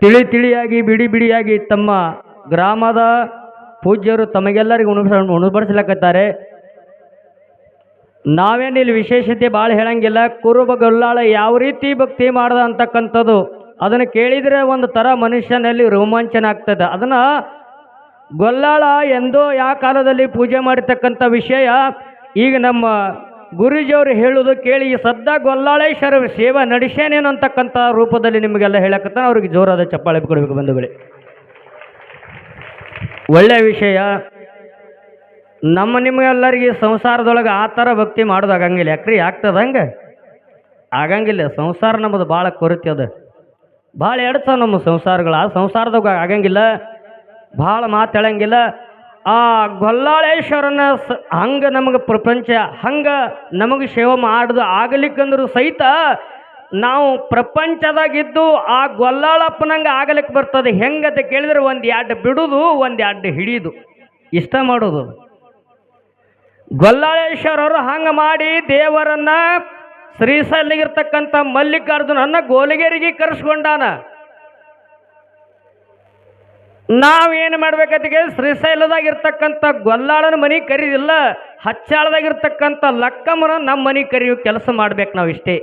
ತಿಳಿ ತಿಳಿಯಾಗಿ ಬಿಡಿ ಬಿಡಿಯಾಗಿ ತಮ್ಮ ಗ್ರಾಮದ ಪೂಜ್ಯರು ತಮಗೆಲ್ಲರಿಗೂ ಉಣ ನಾವೇನು ಇಲ್ಲಿ ವಿಶೇಷತೆ ಭಾಳ ಹೇಳಂಗಿಲ್ಲ. ಕುರುಬ ಗೊಲ್ಲಾಳ ಯಾವ ರೀತಿ ಭಕ್ತಿ ಮಾಡ್ದ ಅಂತಕ್ಕಂಥದ್ದು, ಅದನ್ನು ಕೇಳಿದರೆ ಒಂದು ಥರ ಮನುಷ್ಯನಲ್ಲಿ ರೋಮಾಂಚನ ಆಗ್ತದೆ. ಅದನ್ನು ಗೊಲ್ಲಾಳ ಎಂದೋ ಯಾವ ಕಾಲದಲ್ಲಿ ಪೂಜೆ ಮಾಡಿರ್ತಕ್ಕಂಥ ವಿಷಯ ಈಗ ನಮ್ಮ ಗುರೂಜಿಯವರು ಹೇಳೋದು ಕೇಳಿ, ಈ ಸದ್ದ ಗೊಲ್ಲಾಳೇಶ್ವರ ಸೇವೆ ನಡೆಸೇನೇನು ಅಂತಕ್ಕಂಥ ರೂಪದಲ್ಲಿ ನಿಮಗೆಲ್ಲ ಹೇಳಕತ್ತ ಅವ್ರಿಗೆ ಜೋರಾದ ಚಪ್ಪಾಳೆ ಕೊಡಬೇಕು ಬಂಧುಗಳೇ. ಒಳ್ಳೆಯ ವಿಷಯ. ನಮ್ಮ ನಿಮಗೆಲ್ಲರಿಗೆ ಸಂಸಾರದೊಳಗೆ ಆ ಥರ ಭಕ್ತಿ ಮಾಡೋದು ಆಗಂಗಿಲ್ಲ. ಯಾಕ್ರಿ? ಆಗ್ತದ ಹಂಗೆ? ಆಗಂಗಿಲ್ಲ. ಸಂಸಾರ ನಮ್ಮದು ಭಾಳ ಕೊರತೆ ಅದ. ಭಾಳ ಎಡ್ತಾವ ನಮ್ಮ ಸಂಸಾರಗಳು. ಆ ಸಂಸಾರದಾಗ ಆಗಂಗಿಲ್ಲ. ಭಾಳ ಮಾತಾಡಂಗಿಲ್ಲ ಆ ಗೊಲ್ಲಾಳೇಶ್ವರನ ಸ, ಹಂಗೆ ನಮಗೆ ಪ್ರಪಂಚ, ಹಂಗೆ ನಮಗೆ ಸೇವೆ ಮಾಡ್ದು ಆಗಲಿಕ್ಕಂದ್ರೂ ಸಹಿತ ನಾವು ಪ್ರಪಂಚದಾಗಿದ್ದು ಆ ಗೊಲ್ಲಾಳಪ್ಪನಂಗೆ ಆಗಲಿಕ್ಕೆ ಬರ್ತದೆ. ಹೆಂಗಂತ ಕೇಳಿದ್ರೆ ಒಂದು ಎರಡು ಬಿಡುದು, ಒಂದು ಎರಡು ಹಿಡಿದು. ಇಷ್ಟ ಮಾಡೋದು. ಗೊಲ್ಲಾಳೇಶ್ವರರು ಹಂಗೆ ಮಾಡಿ ದೇವರನ್ನ ಶ್ರೀಶೈಲಿಗಿರ್ತಕ್ಕಂಥ ಮಲ್ಲಿಕಾರ್ಜುನನ್ನ ಗೋಲಿಗೇರಿಗೆ ಕರೆಸ್ಕೊಂಡಾನ. ನಾವೇನು ಶ್ರೀಶೈಲದಾಗ ಶ್ರೀಶೈಲದಾಗಿರ್ತಕ್ಕಂಥ ಗೊಲ್ಲಾಳನ ಮನೆ ಕರೀದಿಲ್ಲ, ಹಚ್ಚಾಳದಾಗಿರ್ತಕ್ಕಂಥ ಲಕ್ಕಮ್ಮನ ನಮ್ಮ ಮನೆ ಕರಿಯೋ ಕೆಲಸ ಮಾಡ್ಬೇಕು ನಾವು ಇಷ್ಟೇ.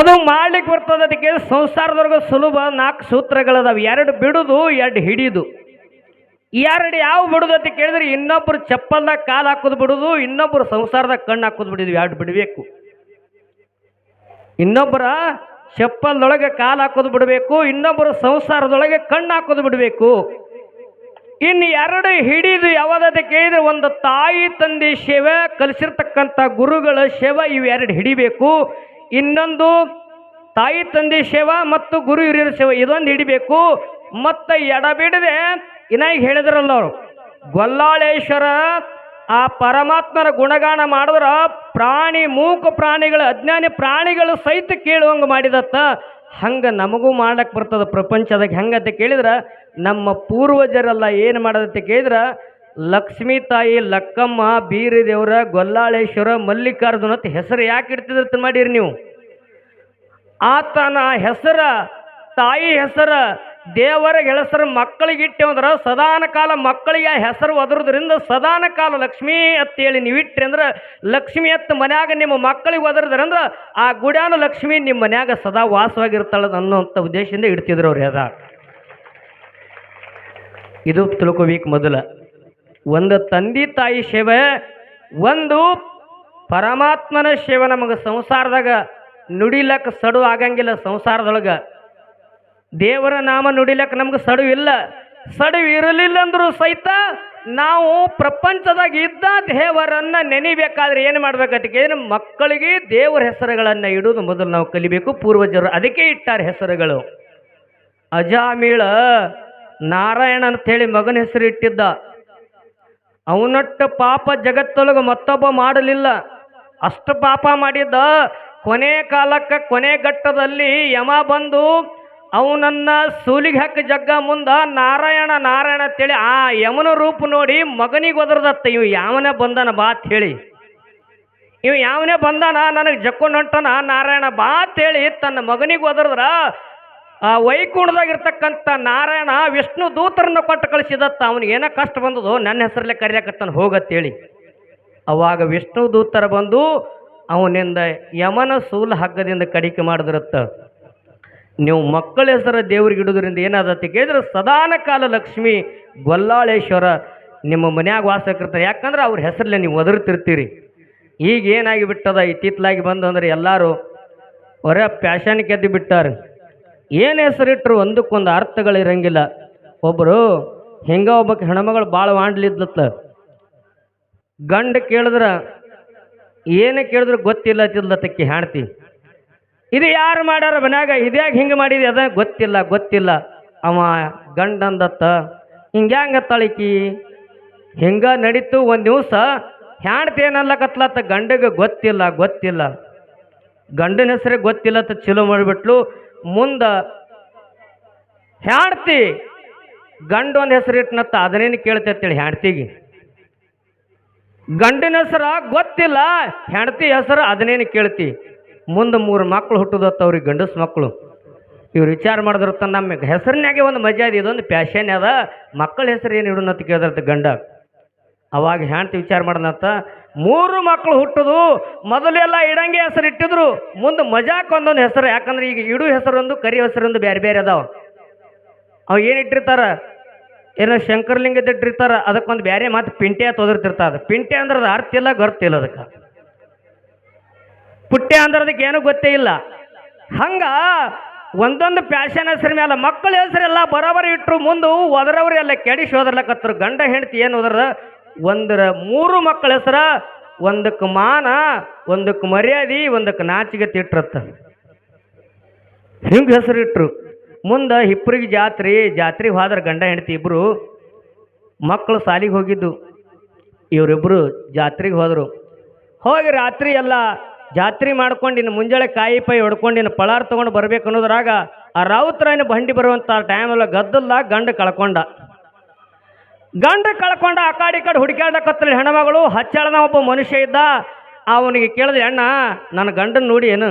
ಅದು ಮಾಡ್ಲಿಕ್ಕೆ ಬರ್ತದ ಅದಕ್ಕೆ ಸಂಸಾರದವ್ರಿಗೆ ಸುಲಭ ನಾಲ್ಕು ಸೂತ್ರಗಳದಾವೆ. ಎರಡು ಬಿಡುದು, ಎರಡು ಹಿಡಿದು. ಎರಡು ಯಾವ ಬಿಡುದು ಅಂತ ಕೇಳಿದ್ರೆ ಇನ್ನೊಬ್ರು ಚಪ್ಪಲ್ದಾಗ ಕಾಲು ಹಾಕೋದು ಬಿಡುದು, ಇನ್ನೊಬ್ರು ಸಂಸಾರದಾಗ ಕಣ್ಣು ಹಾಕೋದು ಬಿಡಿದ್ವಿ ಎರಡು ಬಿಡಬೇಕು. ಇನ್ನೊಬ್ಬರ ಚಪ್ಪಲ್ದೊಳಗೆ ಕಾಲು ಹಾಕೋದು ಬಿಡಬೇಕು, ಇನ್ನೊಬ್ಬರು ಸಂಸಾರದೊಳಗೆ ಕಣ್ಣು ಹಾಕೋದು ಬಿಡಬೇಕು. ಇನ್ನು ಎರಡು ಹಿಡಿದು ಯಾವುದಾದ್ರು ಕೇಳಿದ್ರೆ ಒಂದು ತಾಯಿ ತಂದೆ ಸೇವೆ ಕಲಿಸಿರ್ತಕ್ಕಂಥ ಗುರುಗಳ ಸೇವೆ ಇವೆರಡು ಹಿಡಿಬೇಕು. ಇನ್ನೊಂದು ತಾಯಿ ತಂದೆ ಸೇವಾ ಮತ್ತು ಗುರು ಹಿರಿಯರ ಸೇವೆ ಇದೊಂದು ಹಿಡಿಬೇಕು. ಮತ್ತು ಎಡಬಿಡದೆ ಇನ್ನಾಗಿ ಹೇಳಿದ್ರಲ್ಲ ಅವರು ಗೊಲ್ಲಾಳೇಶ್ವರ ಆ ಪರಮಾತ್ಮನ ಗುಣಗಾನ ಮಾಡಿದ್ರ ಪ್ರಾಣಿ, ಮೂಕ ಪ್ರಾಣಿಗಳು, ಅಜ್ಞಾನಿ ಪ್ರಾಣಿಗಳು ಸಹಿತ ಕೇಳುವಂಗೆ ಮಾಡಿದತ್ತ. ಹಂಗೆ ನಮಗೂ ಮಾಡಕ್ಕೆ ಬರ್ತದೆ ಪ್ರಪಂಚದಾಗ. ಹೆಂಗಂತ ಕೇಳಿದ್ರೆ, ನಮ್ಮ ಪೂರ್ವಜರೆಲ್ಲ ಏನು ಮಾಡೋದಂತ ಕೇಳಿದ್ರೆ, ಲಕ್ಷ್ಮೀ ತಾಯಿ, ಲಕ್ಕಮ್ಮ, ಬೀರದೇವ್ರ, ಗೊಲ್ಲಾಳೇಶ್ವರ, ಮಲ್ಲಿಕಾರ್ಜುನ ಅಂತ ಹೆಸರು ಯಾಕೆ ಇಡ್ತಿದ್ರಂತ ಮಾಡಿರಿ ನೀವು? ಆತನ ಹೆಸರ, ತಾಯಿ ಹೆಸರ ದೇವರ ಹೆಸರು ಮಕ್ಕಳಿಗೆ ಇಟ್ಟೇವಂದ್ರೆ ಸದಾನ ಕಾಲ ಮಕ್ಕಳಿಗೆ ಹೆಸರು ಒದರೋದ್ರಿಂದ ಸದಾನ ಕಾಲ ಲಕ್ಷ್ಮೀ ಅಂತೇಳಿ ನೀವು ಇಟ್ರಿ ಅಂದ್ರೆ ಲಕ್ಷ್ಮಿ ಅತ್ತ ಮನ್ಯಾಗ ನಿಮ್ಮ ಮಕ್ಕಳಿಗೆ ಒದರದ್ರಂದ್ರೆ ಆ ಗುಡ್ಯಾನ ಲಕ್ಷ್ಮಿ ನಿಮ್ಮ ಮನ್ಯಾಗ ಸದಾ ವಾಸವಾಗಿರ್ತಾಳ ಅನ್ನೋಂಥ ಉದ್ದೇಶದಿಂದ ಇಡ್ತಿದ್ರು ಅವ್ರು ಯದ ಇದು ತಿಳ್ಕೊಬೇಕು ಮೊದಲ. ಒಂದು ತಂದೆ ತಾಯಿ ಸೇವೆ, ಒಂದು ಪರಮಾತ್ಮನ ಸೇವೆ ನಮಗೆ ಸಂಸಾರದಾಗ ನುಡಿಲಕ್ಕ ಸಡು ಆಗಂಗಿಲ್ಲ ಸಂಸಾರದೊಳಗೆ. ದೇವರ ನಾಮ ನುಡಿಲಕ್ಕ ನಮ್ಗೆ ಸಡು ಇಲ್ಲ. ಸಡು ಇರಲಿಲ್ಲ ಅಂದ್ರೂ ಸಹಿತ ನಾವು ಪ್ರಪಂಚದಾಗ ಇದ್ದ ದೇವರನ್ನ ನೆನಿಬೇಕಾದ್ರೆ ಏನು ಮಾಡ್ಬೇಕಂತ ಏನು ಮಕ್ಕಳಿಗೆ ದೇವರ ಹೆಸರುಗಳನ್ನು ಇಡೋದು ಮೊದಲು ನಾವು ಕಲಿಬೇಕು. ಪೂರ್ವಜರು ಅದಕ್ಕೆ ಇಟ್ಟಾರೆ ಹೆಸರುಗಳು. ಅಜಾಮೀಳ ನಾರಾಯಣ ಅಂತೇಳಿ ಮಗನ ಹೆಸರು ಇಟ್ಟಿದ್ದ. ಅವನಟ್ಟ ಪಾಪ ಜಗತ್ತೊಳಗೆ ಮತ್ತೊಬ್ಬ ಮಾಡಲಿಲ್ಲ. ಅಷ್ಟು ಪಾಪ ಮಾಡಿದ್ದ. ಕೊನೆ ಕಾಲಕ್ಕೆ ಕೊನೆ ಘಟ್ಟದಲ್ಲಿ ಯಮ ಬಂದು ಅವನನ್ನ ಸೂಲಿಗೆ ಹಾಕಿ ಜಗ್ಗ ಮುಂದ ನಾರಾಯಣ ನಾರಾಯಣ ಅಂತೇಳಿ ಆ ಯಮನ ರೂಪ ನೋಡಿ ಮಗನಿಗೆ ಒದರದತ್ತ, ಇವ್ ಯಾವನೇ ಬಂದನ ಬಾ ಅಂತ ಹೇಳಿ. ಇವ್ ಯಾವನೇ ಬಂದಾನ? ನನಗೆ ಜಕ್ಕೊಂಡು ಹೊಂಟನ? ನಾರಾಯಣ ಬಾ ಅಂತೇಳಿ ತನ್ನ ಮಗನಿಗೆ ಒದರದ್ರ, ಆ ವೈಕುಂಠದಾಗಿರ್ತಕ್ಕಂಥ ನಾರಾಯಣ ವಿಷ್ಣು ದೂತರನ್ನ ಕೊಟ್ಟು ಕಳಿಸಿದತ್ತ, ಅವನಿಗೆ ಏನೋ ಕಷ್ಟ ಬಂದದೋ ನನ್ನ ಹೆಸರಲ್ಲೇ ಕರಿಯಾಕತ್ತಾನ ಹೋಗತ್ತೇಳಿ ಅವಾಗ ವಿಷ್ಣು ದೂತರ ಬಂದು ಅವನಿಂದ ಯಮನ ಸೂಲ ಹಗ್ಗದಿಂದ ಕಡಿಕೆ ಮಾಡಿದ್ರತ್ತ. ನೀವು ಮಕ್ಕಳ ಹೆಸರ ದೇವ್ರಿಗೆ ಇಡೋದ್ರಿಂದ ಏನಾದತ್ತೆ ಕೇಳಿದ್ರೆ ಸದಾನ ಕಾಲ ಲಕ್ಷ್ಮಿ ಗೊಲ್ಲಾಳೇಶ್ವರ ನಿಮ್ಮ ಮನ್ಯಾಗ ಕರ್ತಾರೆ ಯಾಕಂದ್ರೆ ಅವ್ರ ಹೆಸರಲ್ಲೇ ನೀವು ಒದರ್ತಿರ್ತೀರಿ. ಈಗ ಏನಾಗಿ ಬಿಟ್ಟದ? ಇತ್ತಿತ್ತಲಾಗಿ ಬಂದು ಅಂದ್ರೆ ಎಲ್ಲರೂ ಹೊರ ಪ್ಯಾಶನ್ ಕೆದ್ದು ಬಿಟ್ಟಾರೆ. ಏನು ಹೆಸರಿಟ್ರು ಒಂದಕ್ಕೊಂದು ಅರ್ಥಗಳಿರಂಗಿಲ್ಲ ಒಬ್ಬರು ಹೆಂಗ ಒಬ್ಬಕ್ಕೆ ಹೆಣ್ಮಗಳು ಭಾಳ ವಾಂಡ್ಲಿದ್ಲತ್ತ ಗಂಡ ಕೇಳಿದ್ರೆ, ಏನು ಕೇಳಿದ್ರು ಗೊತ್ತಿಲ್ಲ ತಿಲ್ಲತ್ತಕ್ಕೆ ಹೆಣ್ತಿ. ಇದು ಯಾರು ಮಾಡ್ಯಾರ ಮನ್ಯಾಗ? ಇದ್ಯಾಗ ಹಿಂಗೆ ಮಾಡಿದೆ? ಅದ ಗೊತ್ತಿಲ್ಲ ಗೊತ್ತಿಲ್ಲ. ಅವ ಗಂಡಂದತ್ತ. ಹಿಂಗ್ಯಾಂಗತ್ತಾಳಿಕಿ ಹಿಂಗ ನಡೀತು ಒಂದು ದಿವಸ ಏನಲ್ಲ ಕತ್ಲತ್ತ. ಗಂಡಗೆ ಗೊತ್ತಿಲ್ಲ ಗೊತ್ತಿಲ್ಲ. ಗಂಡನ ಹೆಸರೇ ಗೊತ್ತಿಲ್ಲ ಅಂತ ಚಲೋ ಮಾಡಿಬಿಟ್ಲು. ಮುಂದೆ ಹ್ಯಾಂಡ್ತಿ ಗಂಡ ಒಂದು ಹೆಸರು ಇಟ್ಟನತ್ತ ಅದನ್ನೇನು ಕೇಳ್ತೇಳಿ ಹೆಣ್ತಿಗೆ ಗಂಡನ ಹೆಸರ ಗೊತ್ತಿಲ್ಲ ಹೆಂಡತಿ ಹೆಸರು ಅದನ್ನೇನು ಕೇಳ್ತಿ? ಮುಂದೆ ಮೂರು ಮಕ್ಕಳು ಹುಟ್ಟುದತ್ತ ಅವ್ರಿಗೆ ಗಂಡಸ್ ಮಕ್ಕಳು ಇವ್ರು ವಿಚಾರ ಮಾಡಿದ್ರತ್ತ ನಮ್ಮ ಹೆಸರಿನಾಗೆ ಒಂದು ಮಜಾ ಇದೆ ಇದೊಂದು ಪ್ಯಾಷನ್ ಅದ. ಮಕ್ಕಳ ಹೆಸರು ಏನು ಇಡೋಣ ಅಂತ ಕೇಳಿದ್ರತ್ತ ಗಂಡ. ಅವಾಗ ಹೆಂಡ್ತಿ ವಿಚಾರ ಮಾಡ್ದಂತ ಮೂರು ಮಕ್ಕಳು ಹುಟ್ಟುದು, ಮೊದಲೆಲ್ಲ ಇಡಂಗೆ ಹೆಸರು ಇಟ್ಟಿದ್ರು. ಮುಂದೆ ಮಜಾಕ್ ಒಂದೊಂದು ಹೆಸರು, ಯಾಕಂದ್ರೆ ಈಗ ಇಡು ಹೆಸರೊಂದು, ಕರಿ ಹೆಸರೊಂದು ಬೇರೆ ಬೇರೆ ಅದಾವ. ಅವು ಏನು ಇಟ್ಟಿರ್ತಾರ? ಏನೋ ಶಂಕರ್ಲಿಂಗದ ಇಟ್ಟಿರ್ತಾರ. ಅದಕ್ಕೊಂದು ಬೇರೆ ಮಾತು ಪಿಂಟೆ ತೋದಿರ್ತಿರ್ತಾರ. ಪಿಂಟೆ ಅಂದ್ರೆ ಅದು ಅರ್ಥ ಇಲ್ಲ ಗೊತ್ತಿಲ್ಲ ಅದಕ್ಕೆ. ಪುಟ್ಟೆ ಅಂದ್ರೆ ಅದಕ್ಕೆ ಏನೂ ಗೊತ್ತೇ ಇಲ್ಲ. ಹಂಗ ಒಂದೊಂದು ಪ್ಯಾಶನ್ ಹೆಸರು ಮೇಲೆ ಮಕ್ಕಳ ಹೆಸರೆಲ್ಲ ಬರೋಬರಿ ಇಟ್ಟರು ಮುಂದೆ ಒದರವ್ರು ಎಲ್ಲ ಕೆಡಿಸಿ ಓದರ್ಲಕತ್ತರು ಗಂಡ, ಹೆಂಡತಿ ಏನು ಓದ್ರ ಒಂದರ ಮೂರು ಮಕ್ಕಳ ಹೆಸರ ಒಂದಕ್ಕೆ ಮಾನ ಒಂದಕ್ಕೆ ಮರ್ಯಾದೆ ಒಂದಕ್ಕೆ ನಾಚಿಗೆ ಇಟ್ರತ್ತ. ಹಿಂಗೆ ಹೆಸರು ಇಟ್ಟರು ಮುಂದೆ ಹಿಪ್ಪರಿಗೆ ಜಾತ್ರೆ ಜಾತ್ರೆಗೆ ಹೋದ್ರೆ ಗಂಡ, ಹೆಂಡತಿ ಇಬ್ಬರು ಮಕ್ಕಳು ಸಾಲಿಗೆ ಹೋಗಿದ್ದು. ಇವರಿಬ್ಬರು ಜಾತ್ರೆಗೆ ಹೋದರು. ಹೋಗಿ ರಾತ್ರಿ ಎಲ್ಲ ಜಾತ್ರೆ ಮಾಡ್ಕೊಂಡು ಇನ್ನು ಮುಂಜಾನೆ ಕಾಯಿ ಪೈ ಹೊಡ್ಕೊಂಡು ಇನ್ನು ಪಳಾರ್ ತೊಗೊಂಡು ಬರ್ಬೇಕು ಅನ್ನೋದ್ರಾಗ ಆ ರಾವುತರಾಯನ ಬಂಡಿ ಬರುವಂಥ ಟೈಮಲ್ಲ ಗದ್ದಲ್ಲ ಗಂಡ ಕಳ್ಕೊಂಡ. ಗಂಡ ಕಳ್ಕೊಂಡ, ಆ ಕಡೆ ಈ ಕಡೆ ಹುಡುಕ್ಯಾಡಕತ್ತಲ್ಲಿ ಹೆಣ್ಮಗಳು ಹಚ್ಚಾಳನ ಒಬ್ಬ ಮನುಷ್ಯ ಇದ್ದ, ಅವನಿಗೆ ಕೇಳಿದೆ, ಅಣ್ಣ, ನನ್ನ ಗಂಡನ ನೋಡಿ ಏನು?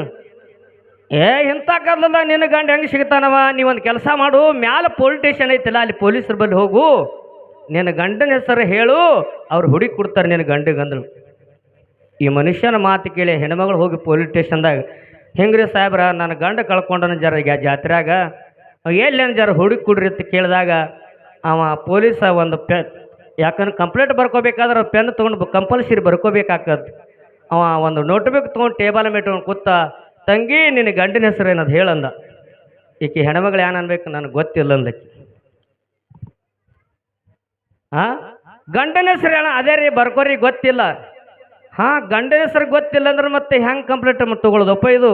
ಏ, ಇಂಥ ಗದ್ದಲ್ಲ ನಿನ್ನ ಗಂಡ ಹೆಂಗೆ ಸಿಗ್ತಾನವ? ನೀವೊಂದು ಕೆಲಸ ಮಾಡು, ಮ್ಯಾಲ ಪೊಲೀಸ್ ಸ್ಟೇಷನ್ ಐತಿಲ್ಲ, ಅಲ್ಲಿ ಪೊಲೀಸರು ಬಳಿ ಹೋಗು. ನಿನ್ನ ಗಂಡನ ಹೆಸರು ಹೇಳು, ಅವ್ರು ಹುಡುಕಿ ಕೊಡ್ತಾರೆ ನಿನ್ನ ಗಂಡಗಂದ್ರು ಈ ಮನುಷ್ಯನ ಮಾತು ಕೇಳಿ ಹೆಣ್ಮಗಳು ಹೋಗಿ ಪೊಲೀಸ್ ಸ್ಟೇಷನ್ದಾಗ ಹೆಂಗ್ರಿ ಸಾಹೇಬ್ರ, ನನ್ನ ಗಂಡ ಕಳ್ಕೊಂಡನ ಜರ ಈಗ ಜಾತ್ರ್ಯಾಗ, ಎಲ್ಲೇನು ಜರ ಹುಡುಕಿ ಕೊಡ್ರಿ ಅಂತ ಕೇಳಿದಾಗ, ಅವ ಪೊಲೀಸ ಒಂದು ಪೆ, ಯಾಕಂದ್ರೆ ಕಂಪ್ಲೇಂಟ್ ಬರ್ಕೋಬೇಕಾದ್ರೆ ಪೆನ್ ತೊಗೊಂಡು ಕಂಪಲ್ಸರಿ ಬರ್ಕೋಬೇಕಾಗತ್ತೆ ಅವ ಒಂದು ನೋಟ್ಬುಕ್ ತೊಗೊಂಡು ಟೇಬಲ್ ಮೇಟ್ಕೊಂಡು ಕೂತ, ತಂಗಿ, ನಿನ್ನ ಗಂಡಿನ ಹೆಸರು ಏನದು ಹೇಳಂದ ಈಕೆ ಹೆಣ್ಮಗಳು ಏನು ಅನ್ಬೇಕು ನನಗೆ ಗೊತ್ತಿಲ್ಲ ಅಂದಕ್ಕೆ. ಹಾಂ ಗಂಡನ ಹೆಸರು ಹೇಳ, ಅದೇ ರೀ ಬರ್ಕೋರಿ ಗೊತ್ತಿಲ್ಲ. ಹಾಂ ಗಂಡನ ಹೆಸರು ಗೊತ್ತಿಲ್ಲ ಅಂದ್ರೆ ಮತ್ತೆ ಹೆಂಗೆ ಕಂಪ್ಲೇಂಟ್ ತಗೊಳ್ಳೋದಪ್ಪ ಇದು?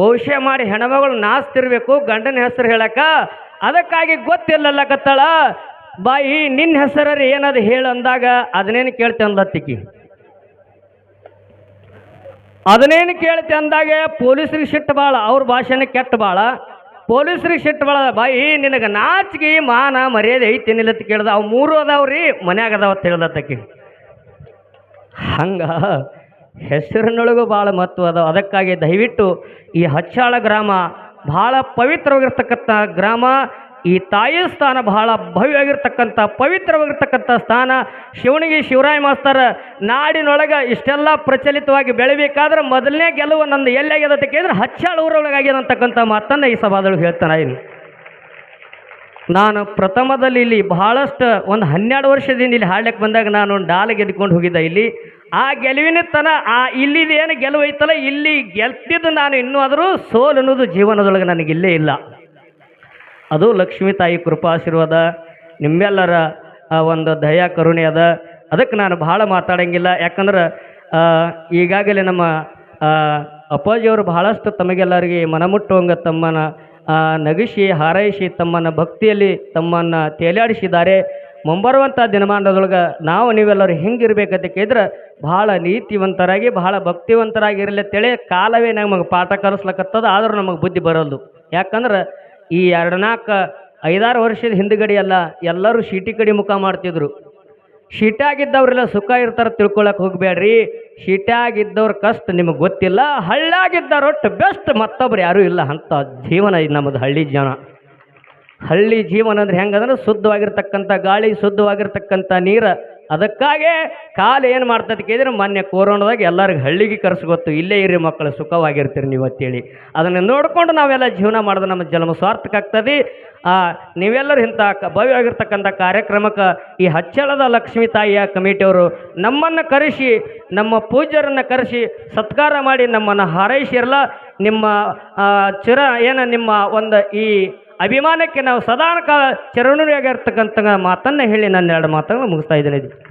ಭವಿಷ್ಯ ಮಾಡಿ ಹೆಣ್ಮಗಳು ನಾಸ್ತಿರ್ಬೇಕು, ಗಂಡನ ಹೆಸರು ಹೇಳಕ ಅದಕ್ಕಾಗಿ ಗೊತ್ತಿಲ್ಲಲ್ಲಕತ್ತಾಳ ಬಾಯಿ ನಿನ್ನ ಹೆಸರಲ್ಲಿ ಏನದು ಹೇಳು ಅಂದಾಗ ಅದನ್ನೇನು ಕೇಳ್ತೆ ಅಂದತ್ತಿಕ್ಕಿ ಅದನ್ನೇನು ಕೇಳ್ತೆ ಅಂದಾಗೆ ಪೊಲೀಸ್ರಿಗೆ ಸಿಟ್ಟು ಭಾಳ ಅವ್ರ ಭಾಷೆನ ಕೆಟ್ಟ ಭಾಳ ಪೊಲೀಸ್ರಿಗೆ ಸಿಟ್ಟು ಭಾಳ ಬಾಯಿ, ನಿನಗೆ ನಾಚಿಗೆ ಮಾನ, ಮರ್ಯಾದೆ ಐತಿ ಅಂತ ಕೇಳ್ದ. ಅವು ಮೂರು ಅದಾವ್ರಿ, ಮನ್ಯಾಗ ಅದಾವ ಅಂತ ಹಂಗ ಹೆಸರಿನೊಳಗೂ ಭಾಳ ಮಹತ್ವ ಅದ. ಅದಕ್ಕಾಗಿ ದಯವಿಟ್ಟು ಈ ಹಚ್ಚಾಳ ಗ್ರಾಮ ಬಹಳ ಪವಿತ್ರವಾಗಿರ್ತಕ್ಕಂಥ ಗ್ರಾಮ, ಈ ತಾಯಿ ಸ್ಥಾನ ಬಹಳ ಭವ್ಯವಾಗಿರ್ತಕ್ಕಂಥ, ಪವಿತ್ರವಾಗಿರ್ತಕ್ಕಂಥ ಸ್ಥಾನ ಶಿವನಿಗೆ ಶಿವರಾಯ ಮಾಸ್ತರ ನಾಡಿನೊಳಗೆ ಇಷ್ಟೆಲ್ಲ ಪ್ರಚಲಿತವಾಗಿ ಬೆಳಿಬೇಕಾದ್ರೆ ಮೊದಲನೇ ಗೆಲುವು ನಂದು ಎಲ್ಲಾಗ್ಯದ ಆಗ್ಯದಕ್ಕೆ ಹಚ್ಚಾಳ ಊರೊಳಗಾಗ್ಯದ ಅಂತಕ್ಕಂಥ ಮಾತನ್ನು ಈ ಸಭಾದೊಳಗೆ ಹೇಳ್ತಾನೆ ಇನ್ನು ನಾನು ಪ್ರಥಮದಲ್ಲಿ ಇಲ್ಲಿ ಬಹಳಷ್ಟು ಒಂದು ಹನ್ನೆರಡು ವರ್ಷದಿಂದ ಇಲ್ಲಿ ಹಾಡ್ಲಿಕ್ಕೆ ಬಂದಾಗ ನಾನು ಡಾಲ್ ಗೆದ್ಕೊಂಡು ಹೋಗಿದ್ದೆ ಇಲ್ಲಿ. ಆ ಗೆಲುವಿನ ತನ ಆ ಇಲ್ಲಿದೇನು ಗೆಲುವು ಐತಲ್ಲ, ಇಲ್ಲಿ ಗೆಲ್ತಿದ್ದು ನಾನು ಇನ್ನೂ ಆದರೂ ಸೋಲು ಅನ್ನೋದು ಜೀವನದೊಳಗೆ ನನಗಿಲ್ಲೇ ಇಲ್ಲೇ ಅದು ಲಕ್ಷ್ಮೀ ತಾಯಿ ಕೃಪಾಶೀರ್ವಾದ, ನಿಮ್ಮೆಲ್ಲರ ಒಂದು ದಯಾ ಕರುಣೆ ಅದ. ಅದಕ್ಕೆ ನಾನು ಬಹಳ ಮಾತಾಡಂಗಿಲ್ಲ. ಯಾಕಂದ್ರೆ ಈಗಾಗಲೇ ನಮ್ಮ ಅಪ್ಪಾಜಿಯವರು ಬಹಳಷ್ಟು ತಮಗೆಲ್ಲರಿಗೆ ಮನಮುಟ್ಟುವಂಗ ತಮ್ಮನ ನಗಿಸಿ, ಹಾರೈಸಿ ತಮ್ಮನ್ನು ಭಕ್ತಿಯಲ್ಲಿ ತಮ್ಮನ್ನು ತೇಲಾಡಿಸಿದ್ದಾರೆ. ಮುಂಬರುವಂಥ ದಿನಮಾನದೊಳಗೆ ನಾವು ನೀವೆಲ್ಲರೂ ಹೆಂಗಿರ್ಬೇಕಂತ ಕೇಳಿದ್ರೆ ಬಹಳ ನೀತಿವಂತರಾಗಿ, ಬಹಳ ಭಕ್ತಿವಂತರಾಗಿ ಇರಲಿ ಅಂತೇಳಿ ಕಾಲವೇ ನಮಗೆ ಪಾಠ ಕಲಿಸ್ಲಕತ್ತದ, ಆದರೂ ನಮಗೆ ಬುದ್ಧಿ ಬರಲ್ದು. ಯಾಕಂದ್ರೆ ಈ ಎರಡು ನಾಲ್ಕು ಐದಾರು ವರ್ಷದ ಹಿಂದ್ಗಡೆ ಅಲ್ಲ ಎಲ್ಲರೂ ಶೀಟಿ ಕಡಿ ಮುಖ ಮಾಡ್ತಿದ್ರು. ಶೀಟಾಗಿದ್ದವ್ರೆಲ್ಲ ಸುಖ ಇರ್ತಾರೆ ತಿಳ್ಕೊಳಕ್ಕೆ ಹೋಗ್ಬೇಡ್ರಿ ಶೀಟಾಗಿದ್ದವ್ರ ಕಷ್ಟ ನಿಮಗೆ ಗೊತ್ತಿಲ್ಲ ಹಳ್ಳಾಗಿದ್ದವರೊಟ್ಟು ಬೆಸ್ಟ್ ಮತ್ತೊಬ್ರು ಯಾರೂ ಇಲ್ಲ ಅಂತ ಜೀವನ ನಮ್ಮದು ಹಳ್ಳಿ ಜನ. ಹಳ್ಳಿ ಜೀವನ ಅಂದ್ರೆ ಹೆಂಗಂದ್ರೆ ಶುದ್ಧವಾಗಿರ್ತಕ್ಕಂಥ ಗಾಳಿ, ಶುದ್ಧವಾಗಿರ್ತಕ್ಕಂಥ ನೀರು. ಅದಕ್ಕಾಗೆ ಕಾಲ ಏನು ಮಾಡ್ತದೆ ಕೇಳಿದ್ರೆ ಮೊನ್ನೆ ಕೊರೋನಾದಾಗ ಎಲ್ಲರಿಗೂ ಹಳ್ಳಿಗೆ ಕರೆಸ್ಗೊತ್ತು ಇಲ್ಲೇ ಇರಿ ಮಕ್ಕಳು, ಸುಖವಾಗಿರ್ತೀರಿ ನೀವು ಅಂತೇಳಿ. ಅದನ್ನು ನೋಡಿಕೊಂಡು ನಾವೆಲ್ಲ ಜೀವನ ಮಾಡೋದು ನಮ್ಮ ಜನ್ಮ ಸ್ವಾರ್ಥಕ್ಕೆ ಆಗ್ತದೆ. ನೀವೆಲ್ಲರೂ ಇಂಥ ಭವ್ಯವಾಗಿರ್ತಕ್ಕಂಥ ಕಾರ್ಯಕ್ರಮಕ್ಕೆ ಈ ಹಚ್ಚಳದ ಲಕ್ಷ್ಮೀ ತಾಯಿಯ ಕಮಿಟಿಯವರು ನಮ್ಮನ್ನು ಕರೆಸಿ, ನಮ್ಮ ಪೂಜ್ಯರನ್ನು ಕರೆಸಿ ಸತ್ಕಾರ ಮಾಡಿ ನಮ್ಮನ್ನು ಹಾರೈಸಿರಲ್ಲ. ನಿಮ್ಮ ಚಿರ, ಏನು ನಿಮ್ಮ ಒಂದು ಈ ಅಭಿಮಾನಕ್ಕೆ ನಾವು ಸದಾ ಕಾಲ ಚರಣರಾಗಿರ್ತಕ್ಕಂಥ ಮಾತನ್ನು ಹೇಳಿ ನನ್ನ ಎರಡು ಮಾತನ್ನು ಮುಗಿಸ್ತಾ ಇದ್ದೇನೆ.